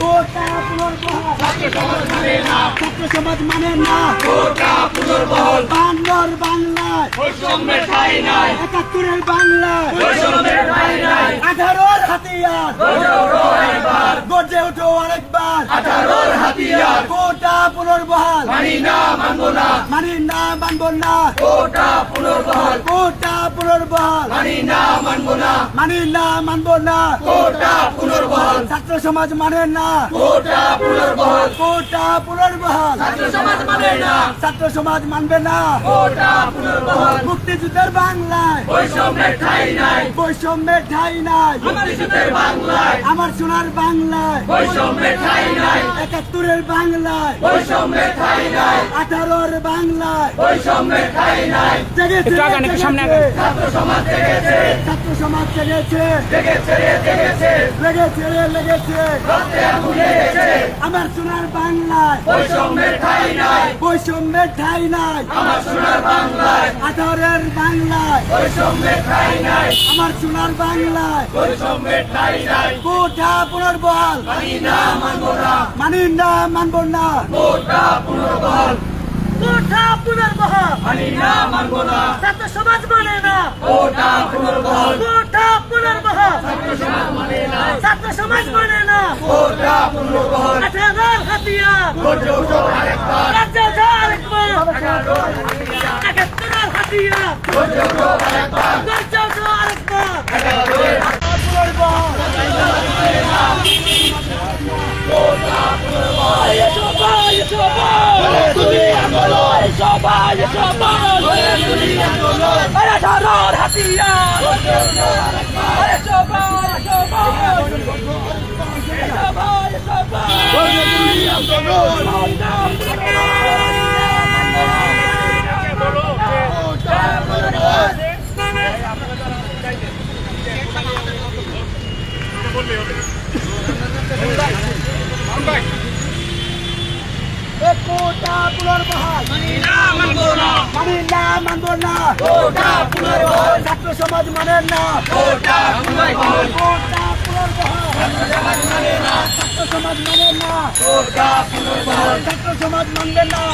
কোটা পুনর্বহাল। ছাত্র সমাজ মানে না কোটা পুনর্বহল বাংলার বাংলায় বৈষম্যের ঠাই নাই একাত্তরের বাংলায় বৈষম্যের ঠাই নাই আঠারোর হাতিয়ার গর্জে ওঠো একবার গর্জে উঠো আরেকবার আঠারোর হাতিয়ার কোটা পুনর্বহাল মানি না মানবো না মানি না মানব না। কোটা পুনর্বহল। কোটা পুনর্বহাল। মানি না মানবো না। মানি না মানব না। কোটা পুনর্বহাল। ছাত্র সমাজ মানে না। কোটা পুনর্বহাল। কোটা পুনর্বহাল। ছাত্র সমাজ মানে না। ছাত্র সমাজ মানবে না। কোটা পুনর্বহাল। বৈষম্যের ঠাই নাই। বৈষম্যের ঠাই নাই। মুক্তিযুদ্ধের বাংলায়। আমার সোনার বাংলায়। বৈষম্যের ঠাই নাই। একাত্তরের বাংলায়। বৈষম্যের ঠাই নাই। আঠারোর বাংলায়। বৈষম্যের ঠাই নাই। জেগেছে ছাত্র সমাজ জেগেছে। ছাত্র সমাজ জেগেছে। জেগেছে রে জেগেছে। লেগেছে, রে লেগেছে। আমার সোনার বাংলায়। বৈষম্যের ঠাই নাই। বৈষম্যের ঠাই নাই আমার সোনার বাংলায়। আঠারোর বাংলায় বৈষম্যের ঠাই নাই আমার সোনার বাংলায়। বৈষম্যের ঠাই নাই কোটা পুনর্বহাল মানি না মানবো না। মানি না মানব না কোটা পুনর্বহল কোটা পুনর্বহাল মানি না মানবো না ছাত্র সমাজ মানে না। কোটা পুনর্বহাল ছাত্র সমাজ মানে না। কোটা পুনর্বহল। আঠারোর হাতিয়ার। গর্জে ওঠো আরেকবার। রাজ্য আরেকবার। একাত্তরের হাতিয়ার। গর্জে ওঠো আরেকবার। রাজ্য আরেকবার। একাত্তরের পুনর্বহাল। তুলি আন্দোলন সবাই সবাই তুলি আন্দোলন আঠারোর হাতিয়ার আরে সবাই সবাই সবাই সবাই তুলি আন্দোলন এ কোটা পুনর্বহাল মানি না মানবো না মানি না মানব না কোটা পুনর্বহল ছাত্র সমাজ মানে না কোটা পুনর্বহল না।